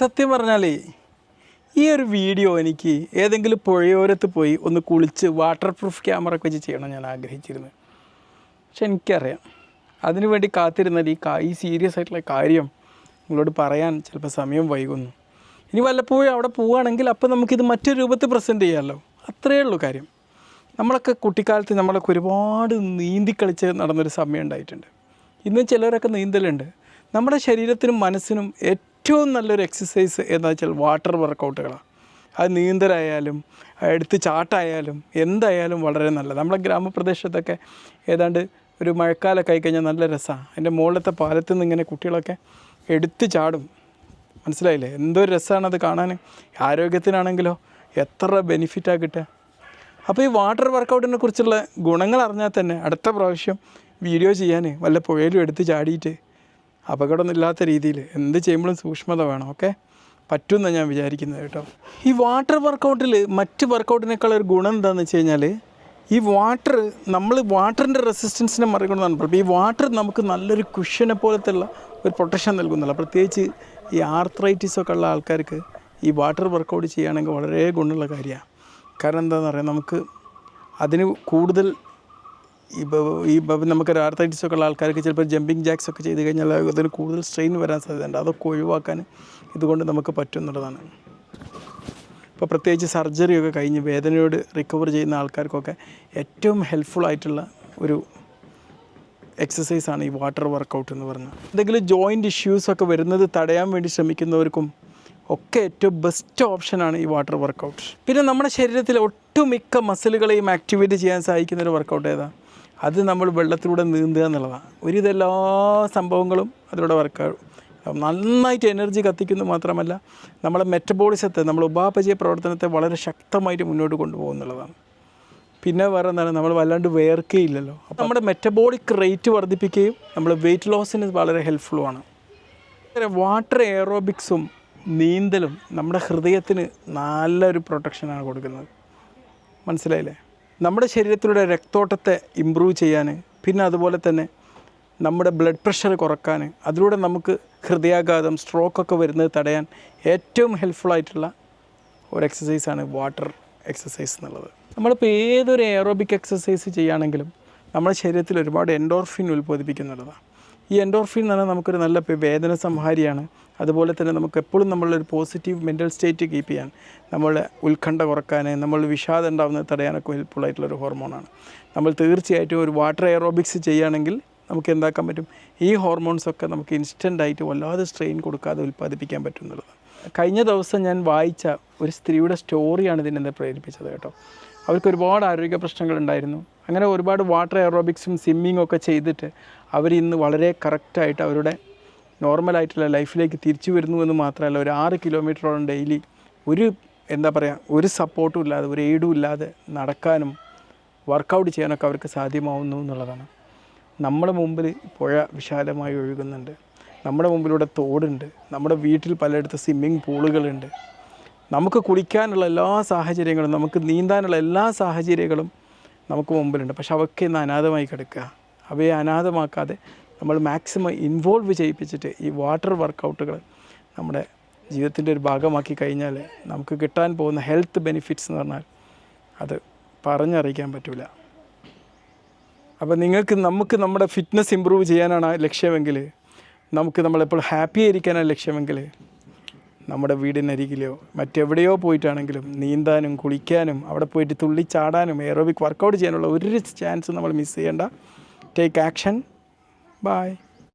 സത്യം പറഞ്ഞാലേ ഈ ഒരു വീഡിയോ എനിക്ക് ഏതെങ്കിലും പുഴയോരത്ത് പോയി ഒന്ന് കുളിച്ച് വാട്ടർ പ്രൂഫ് ക്യാമറ ഒക്കെ വെച്ച് ചെയ്യണം ഞാൻ ആഗ്രഹിച്ചിരുന്നു. പക്ഷെ എനിക്കറിയാം. അതിനു വേണ്ടി കാത്തിരുന്നാൽ ഈ കാ ഈ സീരിയസ് ആയിട്ടുള്ള കാര്യം നിങ്ങളോട് പറയാൻ ചിലപ്പോൾ സമയം വൈകുന്നു. ഇനി വല്ലപ്പോഴും അവിടെ പോവുകയാണെങ്കിൽ അപ്പോൾ നമുക്കിത് മറ്റൊരു രൂപത്തിൽ പ്രസന്റ് ചെയ്യാമല്ലോ അത്രയേ ഉള്ളൂ കാര്യം. നമ്മളൊക്കെ കുട്ടിക്കാലത്ത് നമ്മളൊക്കെ ഒരുപാട് നീന്തി കളിച്ച് നടന്നൊരു സമയം ഉണ്ടായിട്ടുണ്ട്. ഇന്ന് ചിലരൊക്കെ നീന്തലുണ്ട്. നമ്മുടെ ശരീരത്തിനും മനസ്സിനും ഏറ്റവും നല്ലൊരു എക്സസൈസ് എന്താ വെച്ചാൽ വാട്ടർ വർക്കൗട്ടുകളാണ് അത് നീന്തലായാലും എടുത്ത് ചാട്ടായാലും എന്തായാലും വളരെ നല്ലത്. നമ്മുടെ ഗ്രാമപ്രദേശത്തൊക്കെ ഏതാണ്ട് ഒരു മഴക്കാലമൊക്കെ ആയിക്കഴിഞ്ഞാൽ നല്ല രസമാണ്. അതിന്റെ മുകളിലത്തെ പാലത്തിൽ നിന്ന് ഇങ്ങനെ കുട്ടികളൊക്കെ എടുത്ത് ചാടും. മനസ്സിലായില്ലേ? എന്തോ രസമാണ് അത് കാണാൻ. ആരോഗ്യത്തിനാണെങ്കിലോ എത്ര ബെനിഫിറ്റാണ് കിട്ടുക. അപ്പോൾ ഈ വാട്ടർ വർക്കൗട്ടിനെ കുറിച്ചുള്ള ഗുണങ്ങൾ അറിഞ്ഞാൽ തന്നെ അടുത്ത പ്രാവശ്യം വീഡിയോ ചെയ്യാൻ വല്ല പുഴയിലും എടുത്ത് ചാടിയിട്ട് അപകടമൊന്നും ഇല്ലാത്ത രീതിയിൽ എന്ത് ചെയ്യുമ്പോഴും സൂക്ഷ്മത വേണം ഓക്കെ? പറ്റുമെന്നാണ് ഞാൻ വിചാരിക്കുന്നത് കേട്ടോ. ഈ വാട്ടർ വർക്കൗട്ടിൽ മറ്റ് വർക്കൗട്ടിനേക്കാൾ ഒരു ഗുണം എന്താണെന്ന് വെച്ച് കഴിഞ്ഞാൽ ഈ വാട്ടർ നമ്മൾ വാട്ടറിന്റെ റെസിസ്റ്റൻസിനെ മറികടന്നാണ്. അപ്പോൾ ഈ വാട്ടർ നമുക്ക് നല്ലൊരു കുഷനെ പോലത്തുള്ള ഒരു പ്രൊട്ടക്ഷൻ നൽകുന്നില്ല പ്രത്യേകിച്ച് ഈ ആർത്രൈറ്റിസ് ഒക്കെ ഉള്ള ആൾക്കാർക്ക് ഈ വാട്ടർ വർക്കൗട്ട് ചെയ്യുകയാണെങ്കിൽ വളരെ ഗുണമുള്ള കാര്യമാണ്. കാരണം എന്താണെന്ന് പറയാം നമുക്ക് അതിന് കൂടുതൽ ബ- ഈ നമുക്ക് ആർത്തൈറ്റിസ് ഒക്കെ ഉള്ള ആൾക്കാർക്ക് ചിലപ്പോൾ ജമ്പിങ് ജാക്സ് ഒക്കെ ചെയ്ത് കഴിഞ്ഞാൽ അതിന് കൂടുതൽ സ്ട്രെയിൻ വരാൻ സാധ്യതയുണ്ട്. അതൊക്കെ ഒഴിവാക്കാൻ ഇതുകൊണ്ട് നമുക്ക് പറ്റും എന്നുള്ളതാണ് ഇപ്പോൾ പ്രത്യേകിച്ച് സർജറി ഒക്കെ കഴിഞ്ഞ് വേദനയോട് റിക്കവർ ചെയ്യുന്ന ആൾക്കാർക്കൊക്കെ ഏറ്റവും ഹെൽപ്ഫുൾ ആയിട്ടുള്ള ഒരു എക്സസൈസാണ് ഈ വാട്ടർ വർക്കൗട്ട് എന്ന് പറഞ്ഞാൽ എന്തെങ്കിലും ജോയിന്റ് ഇഷ്യൂസൊക്കെ വരുന്നത് തടയാൻ വേണ്ടി ശ്രമിക്കുന്നവർക്കും ഒക്കെ ഏറ്റവും ബെസ്റ്റ് ഓപ്ഷനാണ് ഈ വാട്ടർ വർക്കൗട്ട് പിന്നെ നമ്മുടെ ശരീരത്തിലെ ഒട്ടുമിക്ക മസിലുകളെയും ആക്ടിവേറ്റ് ചെയ്യാൻ സഹായിക്കുന്ന ഒരു വർക്കൗട്ട് ഏതാ? അത് നമ്മൾ വെള്ളത്തിലൂടെ നീന്തുക എന്നുള്ളതാണ്. ഒരുവിധ സംഭവങ്ങളും അതിലൂടെ വർക്കാകും നന്നായിട്ട് എനർജി കത്തിക്കുന്നു മാത്രമല്ല നമ്മളെ മെറ്റബോളിസത്തെ നമ്മൾ ഉപാപചയ പ്രവർത്തനത്തെ വളരെ ശക്തമായിട്ട് മുന്നോട്ട് കൊണ്ടുപോകുന്നുള്ളതാണ് പിന്നെ വേറെ എന്താണ് നമ്മൾ വല്ലാണ്ട് വേർക്കുകയില്ലല്ലോ അപ്പോൾ നമ്മുടെ മെറ്റബോളിക് റേറ്റ് വർദ്ധിപ്പിക്കുകയും നമ്മൾ വെയിറ്റ് ലോസിന് വളരെ ഹെൽപ്ഫുള്ളുമാണ് വാട്ടർ എയറോബിക്സും നീന്തലും നമ്മുടെ ഹൃദയത്തിന് നല്ലൊരു പ്രൊട്ടക്ഷനാണ് കൊടുക്കുന്നത്. മനസ്സിലായില്ലേ? നമ്മുടെ ശരീരത്തിലൂടെ രക്തോട്ടത്തെ ഇമ്പ്രൂവ് ചെയ്യാൻ പിന്നെ അതുപോലെ തന്നെ നമ്മുടെ ബ്ലഡ് പ്രഷർ കുറയ്ക്കാൻ അതിലൂടെ നമുക്ക് ഹൃദയാഘാതം സ്ട്രോക്കൊക്കെ വരുന്നത് തടയാൻ ഏറ്റവും ഹെൽപ്ഫുള്ളായിട്ടുള്ള ഒരു എക്സസൈസാണ് വാട്ടർ എക്സസൈസ് എന്നുള്ളത്. നമ്മളിപ്പോൾ ഏതൊരു എയറോബിക് എക്സസൈസ് ചെയ്യുകയാണെങ്കിലും നമ്മുടെ ശരീരത്തിൽ ഒരുപാട് എൻഡോർഫിൻ ഉൽപ്പാദിപ്പിക്കുന്നുള്ളതാണ് ഈ എൻഡോർഫിൻ എന്ന് പറഞ്ഞാൽ നമുക്കൊരു നല്ല വേദന സംഹാരിയാണ്. അതുപോലെ തന്നെ നമുക്ക് എപ്പോഴും നമ്മളൊരു പോസിറ്റീവ് മെന്റൽ സ്റ്റേറ്റ് കീപ്പ് ചെയ്യാൻ നമ്മൾ ഉത്കണ്ഠ കുറയ്ക്കാൻ നമ്മൾ വിഷാദം ഉണ്ടാകുന്നത് തടയാനൊക്കെ ഹെൽപ്ഫുൾ ആയിട്ടുള്ളൊരു ഹോർമോണാണ് നമ്മൾ തീർച്ചയായിട്ടും ഒരു വാട്ടർ എയറോബിക്സ് ചെയ്യുകയാണെങ്കിൽ നമുക്ക് എന്താക്കാൻ പറ്റും? ഈ ഹോർമോൺസൊക്കെ നമുക്ക് ഇൻസ്റ്റന്റായിട്ട് വല്ലാതെ സ്ട്രെയിൻ കൊടുക്കാതെ ഉൽപ്പാദിപ്പിക്കാൻ പറ്റും എന്നുള്ളത്. കഴിഞ്ഞ ദിവസം ഞാൻ വായിച്ച ഒരു സ്ത്രീയുടെ സ്റ്റോറിയാണ് ഇതിനെന്നെ പ്രേരിപ്പിച്ചത് കേട്ടോ. അവർക്ക് ഒരുപാട് ആരോഗ്യ പ്രശ്നങ്ങളുണ്ടായിരുന്നു അങ്ങനെ ഒരുപാട് വാട്ടർ എയറോബിക്സും സ്വിമ്മിങ്ങും ഒക്കെ ചെയ്തിട്ട് അവർ ഇന്ന് വളരെ കറക്റ്റായിട്ട് അവരുടെ നോർമലായിട്ടുള്ള ലൈഫിലേക്ക് തിരിച്ചു വരുന്നു എന്ന് മാത്രമല്ല ഒരു ആറ് കിലോമീറ്ററോളം ഡെയിലി ഒരു എന്താ പറയുക ഒരു സപ്പോർട്ടും ഇല്ലാതെ ഒരു എയ്ഡും ഇല്ലാതെ നടക്കാനും വർക്കൗട്ട് ചെയ്യാനൊക്കെ അവർക്ക് സാധ്യമാവുന്നു എന്നുള്ളതാണ്. നമ്മുടെ മുമ്പിൽ പുഴ വിശാലമായി ഒഴുകുന്നുണ്ട്. നമ്മുടെ മുമ്പിലൂടെ തോടുണ്ട്. നമ്മുടെ വീട്ടിൽ പലയിടത്ത് സ്വിമ്മിങ് പൂളുകളുണ്ട്. നമുക്ക് കുളിക്കാനുള്ള എല്ലാ സാഹചര്യങ്ങളും നമുക്ക് നീന്താനുള്ള എല്ലാ സാഹചര്യങ്ങളും നമുക്ക് മുമ്പിലുണ്ട്. പക്ഷെ അവയ്ക്ക് ഇന്ന് അനാഥമായി കിടക്കുക. അവയെ അനാഥമാക്കാതെ നമ്മൾ മാക്സിമം ഇൻവോൾവ് ചെയ്യിപ്പിച്ചിട്ട് ഈ വാട്ടർ വർക്കൗട്ടുകൾ നമ്മുടെ ജീവിതത്തിന്റെ ഒരു ഭാഗമാക്കി കഴിഞ്ഞാൽ നമുക്ക് കിട്ടാൻ പോകുന്ന ഹെൽത്ത് ബെനിഫിറ്റ്സ് എന്ന് പറഞ്ഞാൽ അത് പറഞ്ഞറിയിക്കാൻ പറ്റില്ല അപ്പോൾ നിങ്ങൾക്ക് നമുക്ക് നമ്മുടെ ഫിറ്റ്നസ് ഇമ്പ്രൂവ് ചെയ്യാനാണ് ലക്ഷ്യമെങ്കിൽ നമുക്ക് നമ്മളെപ്പോൾ ഹാപ്പി ആയിരിക്കാനാണ് ലക്ഷ്യമെങ്കിൽ നമ്മുടെ വീടിനരികിലോ മറ്റെവിടെയോ പോയിട്ടാണെങ്കിലും നീന്താനും കുളിക്കാനും അവിടെ പോയിട്ട് തുള്ളിച്ചാടാനും എയറോബിക് വർക്കൗട്ട് ചെയ്യാനുള്ള ഒരു ചാൻസ് നമ്മൾ മിസ് ചെയ്യേണ്ട. Take action bye